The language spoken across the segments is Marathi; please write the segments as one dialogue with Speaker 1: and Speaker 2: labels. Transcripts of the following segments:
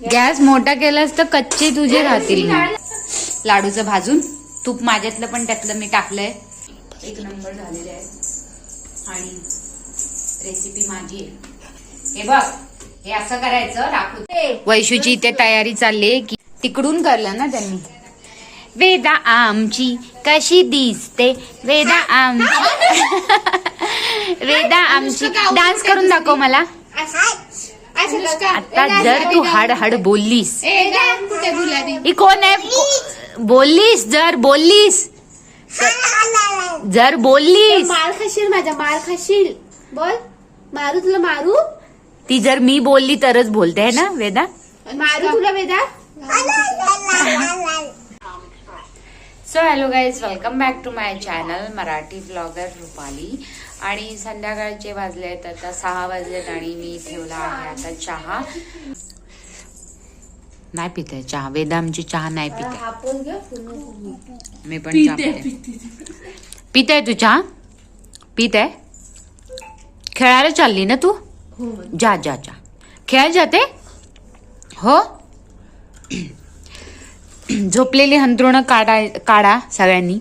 Speaker 1: गॅस मोठा केलास तर कच्चे तुझे राहतील. लाडूचं भाजून तूप माझ्यातलं पण त्यातलं मी टाकलंय. एक नंबर झालेले आहे आणि रेसिपी माझी आहे. हे बघ हे असं करायचं दाखवते वैशूची इथे तयारी चालली की तिकडून करलं ना त्यांनी. वेदा आमची कशी दिसते? वेदा आमची वेदा आमची डान्स करून दाखव मला. आता जर तू हाड हाड बोललीस. ही कोण आहे? बोललीस. जर बोललीस. जर बोललीस.
Speaker 2: मार खाशील माझा मार खाशील. बोल. मारू तुला मारू.
Speaker 1: ती जर मी बोलली तरच बोलते है ना वेदा?
Speaker 2: मारू तुला Veda?
Speaker 1: So hello guys welcome back to my channel Marathi blogger Rupali आणि संध्याकाळचे वाजले आहेत आता सहा वाजलेत आणि मी ठेवला आहे आता चहा. नाही पित आहे चहा. वेदा आमची चहा नाही पित मी पण चहा पिते पित. आहे तू चहा? पित? आहे खेळायला चालली ना तू? जा जा जा. खेळायला जाते? हो? झोपलेली हंतरुणं काढा काढा सगळ्यांनी.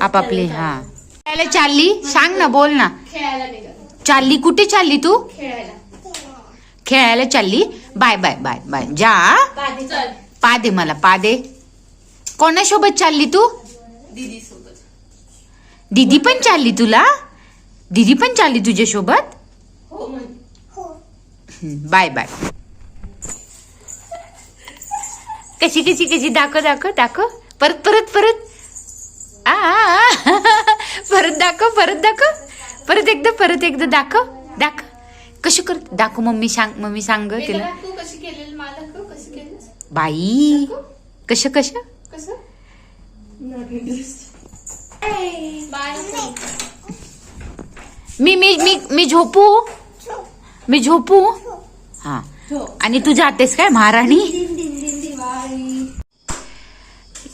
Speaker 1: आपापली हा. खेळायला चालली? सांग ना बोल ना.
Speaker 2: खेळायला निघाली.
Speaker 1: चालली? कुठे चालली तू?
Speaker 2: खेळायला.
Speaker 1: खेळायला चालली? Bye bye bye bye. जा. पा दे मला पा दे कोणासोबत चालली तू?
Speaker 2: दीदी सोबत
Speaker 1: दीदी पण चालली तुला? दीदी पण चालली तुझ्यासोबत?
Speaker 2: हो म्हण.
Speaker 1: हम्म, बाय बाय. कशी कशी कशी? दाखव दाखव दाखव. परत परत परत. आ, आ, आ. परत दाखव परत दाखव. परत एकदा परत एकदा दाखव. दाखव कशी कर दाखव मम्मी सांग मम्मी सांग तिला.
Speaker 2: तू कशी केलेली मला दाखव कशी केलीस.
Speaker 1: बाई. कश कश मी मी मी मी झोपू? मी झोपू? हा. आणि तू जातेस काय महाराणी?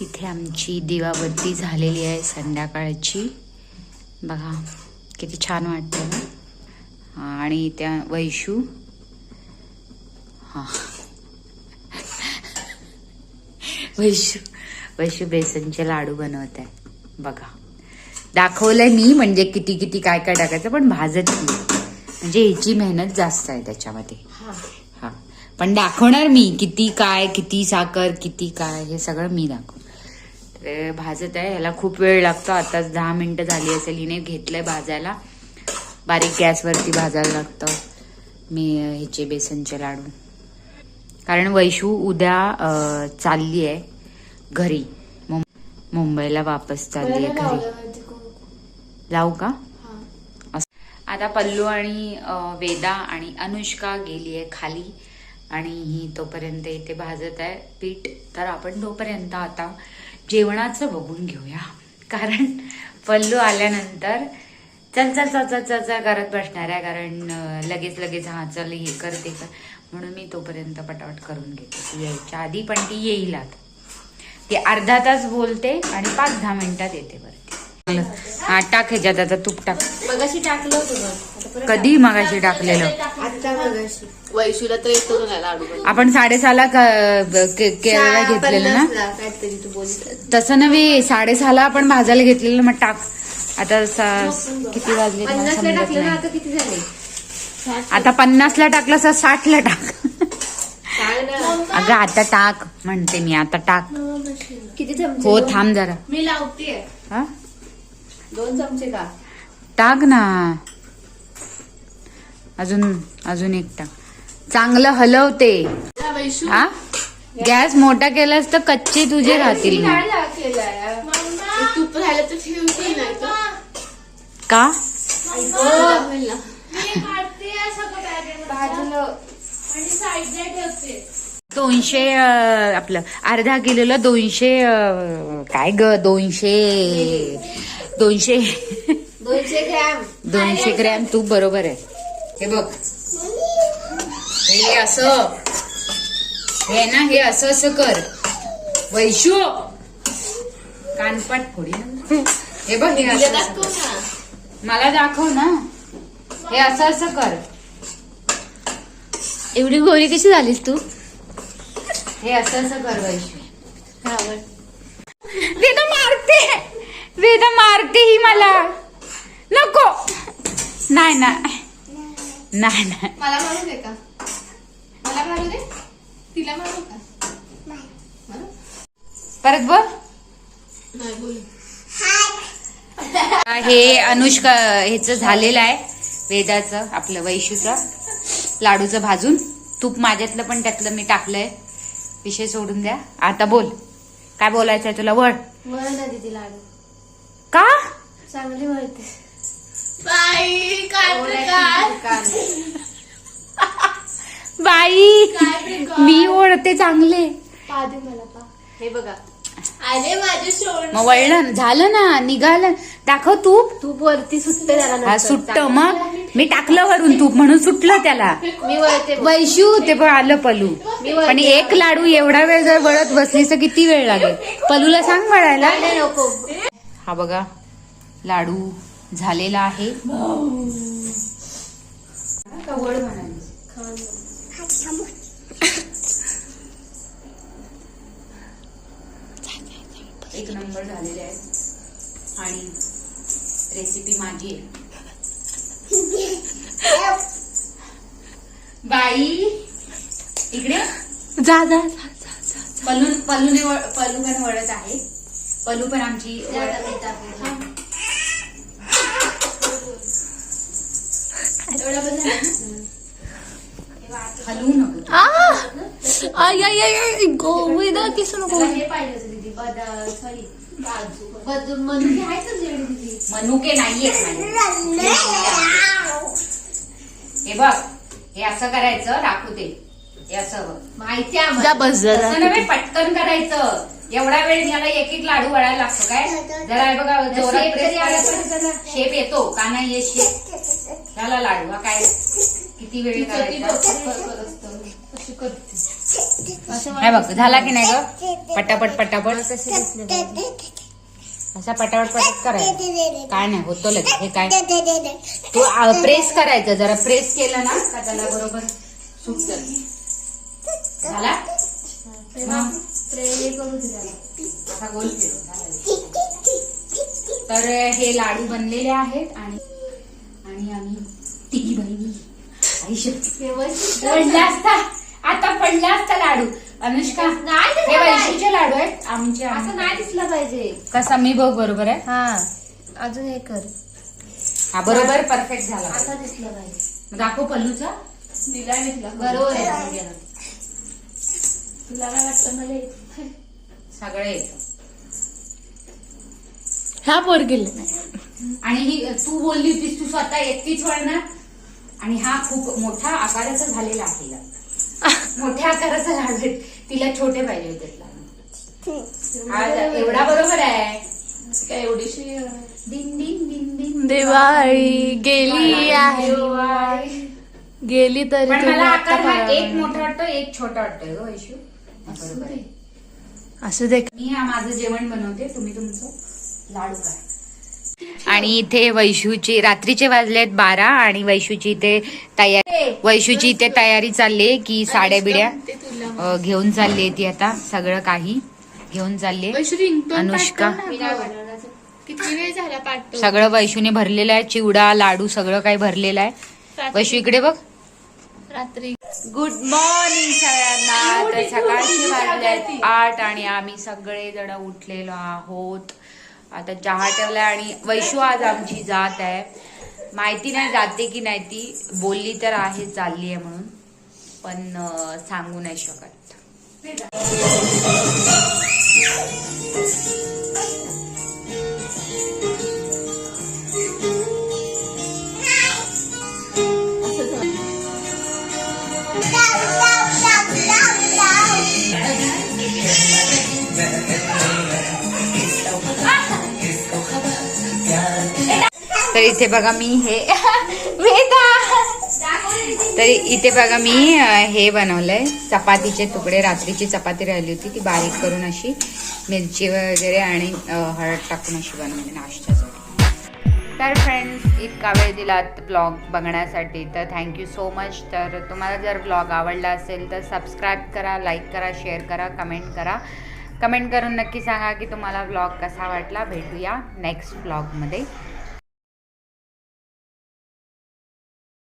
Speaker 1: इथे आमची दिवाबत्ती झालेली आहे संध्याकाळची. बघा किती छान वाटतं ना? आणि त्या वैशू. हा. वैशू वैशू बेसनचे लाडू बनवत आहे बघा. दाखवलंय मी म्हणजे किती किती काय काय टाकायचं पण भाजत नाही. म्हणजे ह्याची मेहनत जास्त आहे त्याच्यामध्ये. हा. पण दाखवणार मी किती काय किती साखर किती काय हे सगळं मी दाखव तर भाजत आहे. ह्याला खूप वेळ लागतो. आताच दहा मिनिटं झाली असेल. हिने घेतलंय भाजायला. बारीक गॅसवरती भाजायला लागतं. मी ह्याचे बेसनचे लाडू. कारण वैशू उद्या चालली आहे घरी. मुंबईला वापस चालली आहे घरी. जाऊ का? आता पल्लू आणि वेदा आणि अनुष्का गेली आहे खाली. आणि ही तोपर्यंत इथे भाजत आहे. पीठ तर आपण तोपर्यंत आता जेवणाचं बघून घेऊया. कारण पल्लू आल्यानंतर चल चल चल चल चल चल करत बसणार आहे. कारण लगेच लगेच हा चल हे कर ते कर. म्हणून मी तोपर्यंत पटापट करून घेते. यायच्या आधी पण ती येईल आता. ती अर्धा तास बोलते आणि पाच दहा मिनिटात येते वरती. हा टाक ह्याच्यात आता तूप टाक.
Speaker 2: मगाशी टाकलं तुझं
Speaker 1: कधी मगाशी टाकलेलं?
Speaker 2: आता मगाशी. वैशूला तर येतो ना लाडू बनवायला.
Speaker 1: आपण साडेसहाला क- घेतलेलं ना?
Speaker 2: पन्नासला काहीतरी तू बोलली.
Speaker 1: तसं नव्हे साडेसहाला आपण भाजायला घेतलेलं मग टाक. आता सा- किती वाजले? मला
Speaker 2: पन्नासला
Speaker 1: समजत
Speaker 2: टाकलं ना
Speaker 1: नाही
Speaker 2: आता किती झाले? साठ.
Speaker 1: आता पन्नासला टाकलं तर साठला टाक.
Speaker 2: काय ना?
Speaker 1: अगं आता टाक म्हणते मी आता टाक.
Speaker 2: किती चमचे?
Speaker 1: हो
Speaker 2: दोन?
Speaker 1: थांब जरा.
Speaker 2: मी लावतेय.
Speaker 1: हा?
Speaker 2: दोन चमचे का?
Speaker 1: टाक ना. अजून अजून एक टाक चांगलं हलवते.
Speaker 2: हा,
Speaker 1: गॅस मोठा केलास तर कच्चे तुझे राहतील. का. दोनशे आपलं अर्धा किलोला दोनशे काय ग दोनशे? दोनशे.
Speaker 2: दोनशे ग्रॅम.
Speaker 1: दोनशे ग्रॅम तूप बरोबर आहे. हे बघ. हे असं. हे ना हे असं असं कर. वैशू. कानपाट फोडी ना. हे बघ हे असं.
Speaker 2: ना.
Speaker 1: मला दाखव ना. हे असं असं कर. एवढी गोरी कशी झालीस तू? हे असं असं कर वैशू. वेदा मारते. वेदा मारते ही मला. नको. नाही नाही. नाही नाही.
Speaker 2: मला मारू दे का? मला मारू दे? तिला मारू का? मारू?
Speaker 1: परत बोल.
Speaker 2: नाही बोल.
Speaker 1: हे अनुष्का ह्याचं झालेलं आहे वेदाचं आपलं वैशूचं. लाडूचं भाजून. तूप माझ्यातलं पण त्यातलं मी टाकलंय. विषय सोडून द्या. आता बोल. काय बोलायचं आहे तुला वळ.
Speaker 2: वळ ना दीदी लाडू.
Speaker 1: का?
Speaker 2: चांगली वळते बाई काय प्रकार
Speaker 1: बाई मी ओढते चांगले.
Speaker 2: हे बघा. अरे माझे सोड
Speaker 1: मग वळलं झालं ना निघालं. दाखव तूप.
Speaker 2: तूप वरती सुटते त्याला
Speaker 1: हा सुट्ट मग मी टाकलं वरून तूप म्हणून सुटलं त्याला.
Speaker 2: मी वळते.
Speaker 1: वैशू ते पण आलं पलू. पण एक लाडू एवढा वेळ जर वळत बसलीस तर किती वेळ लागेल? पलूला सांग वळायला. हा बघा लाडू. झालेला आहे. एक नंबर झालेले आहे आणि रेसिपी माझी आहे. बाई इकडे.
Speaker 2: जा जा
Speaker 1: पलू पलूने वळ- पलू पण वळत आहे. पलू पण आमची नको
Speaker 2: आय आय आय आय गोविंदा किस नको. हे पाहिजे होतं दीदी बदाम सॉरी काजू बदाम मनुके आहेत का तुझ्याकडे दीदी
Speaker 1: मनुके नाहीयेत हे बघ हे असं करायचं दाखवते हे असं
Speaker 2: माहिती आहे
Speaker 1: पटकन करायचं. एवढा वेळ याला एक एक लाडू वळायला लागतो काय? जरा बघा जोरात
Speaker 2: शेप
Speaker 1: येतो का नाही येत शेप? झाला लाडू हा काय? किती वेळ करायचा?
Speaker 2: बघ,
Speaker 1: झाला की नाही ग? पटापट पटापट. असा पटापट पटापट करायचं. काय नाही होतो लगेच. हे काय? तू प्रेस करायचं. जरा प्रेस केलं ना का त्याला बरोबर सुटत?
Speaker 2: त्याला.
Speaker 1: झाला. तर हे लाडू बनलेले आहेत आणि आणि आम्ही तिघी बहिणी. पडला असता. आता पडला असता लाडू. अनुष्का
Speaker 2: नाही
Speaker 1: हे
Speaker 2: दिसलं
Speaker 1: वैशीचे लाडू आहेत. आमचे
Speaker 2: असं नाही दिसलं पाहिजे.
Speaker 1: कसा मी बघ बरोबर आहे?
Speaker 2: हा. अजून हे कर.
Speaker 1: हा बरोबर परफेक्ट झाला.
Speaker 2: आता दिसलं पाहिजे.
Speaker 1: दाखव पल्लूचा.
Speaker 2: दिला मी तुला बरोबर आहे. तुला काय वाटतं मला?
Speaker 1: सगळं येतं
Speaker 2: ह्या पोर गेले
Speaker 1: आणि ही तू बोलली होतीस तू स्वतः एकटीच वळणार आणि हा खूप मोठा आकाराचा झालेला आहे हिला. मोठ्या आकाराचा आहे. तिला छोटे पाहिजे होते. हा एवढा बरोबर आहे
Speaker 2: काय एवढीशी
Speaker 1: दिन दिन दिन दिन
Speaker 2: दिवाळी गेली आहे
Speaker 1: दिवाळी.
Speaker 2: गेली तरी
Speaker 1: पण
Speaker 2: तुम्ही
Speaker 1: मला
Speaker 2: आता
Speaker 1: आकार हा एक. मोठा वाटतो एक छोटा वाटतोय ग वैशू बरोबर आहे.
Speaker 2: असू दे
Speaker 1: मी हा माझं जेवण बनवते तुम्ही तुमचं लाडू करा आणि इथे वैशूची रात्रीचे वाजले आहेत बारा आणि वैशूची इथे तयारी वैशूची इथे तयारी चालली की साड्या बिड्या घेऊन चालली आहे ती आता सगळं काही घेऊन चालली अनुष्का. सगळं वैशूने भरलेलं आहे चिवडा लाडू सगळं काही भरलेलं आहे. वैशू इकडे बघ.
Speaker 2: रात्री.
Speaker 1: गुड मॉर्निंग सगळ्यांना. तर सकाळचे वाजले आहेत आठ आणि आम्ही सगळे जण उठलेलो आहोत. आता चहा ठेवला आणि वैशू आज आमची जात आहे. माहिती नाही जाते की नाही ती. बोलली तर आहे चालली आहे म्हणून. पण सांगू नाही शकत. तर इथे बघा मी हे. वेदा. तर इथे बघा मी हे बनवलंय. चपातीचे तुकडे. रात्रीची चपाती राहिली होती ती बारीक करून अशी मिरची वगैरे आणि हळद टाकून अशी बनवली नाश्त्यासाठी. तर फ्रेंड्स इतका वेळ दिलात ब्लॉग बघण्यासाठी. तर थँक्यू सो मच तर तुम्हाला जर ब्लॉग आवडला असेल तर सबस्क्राईब करा लाईक करा शेअर करा कमेंट करा. कमेंट करून नक्की सांगा की तुम्हाला ब्लॉग कसा वाटला. भेटूया नेक्स्ट ब्लॉगमध्ये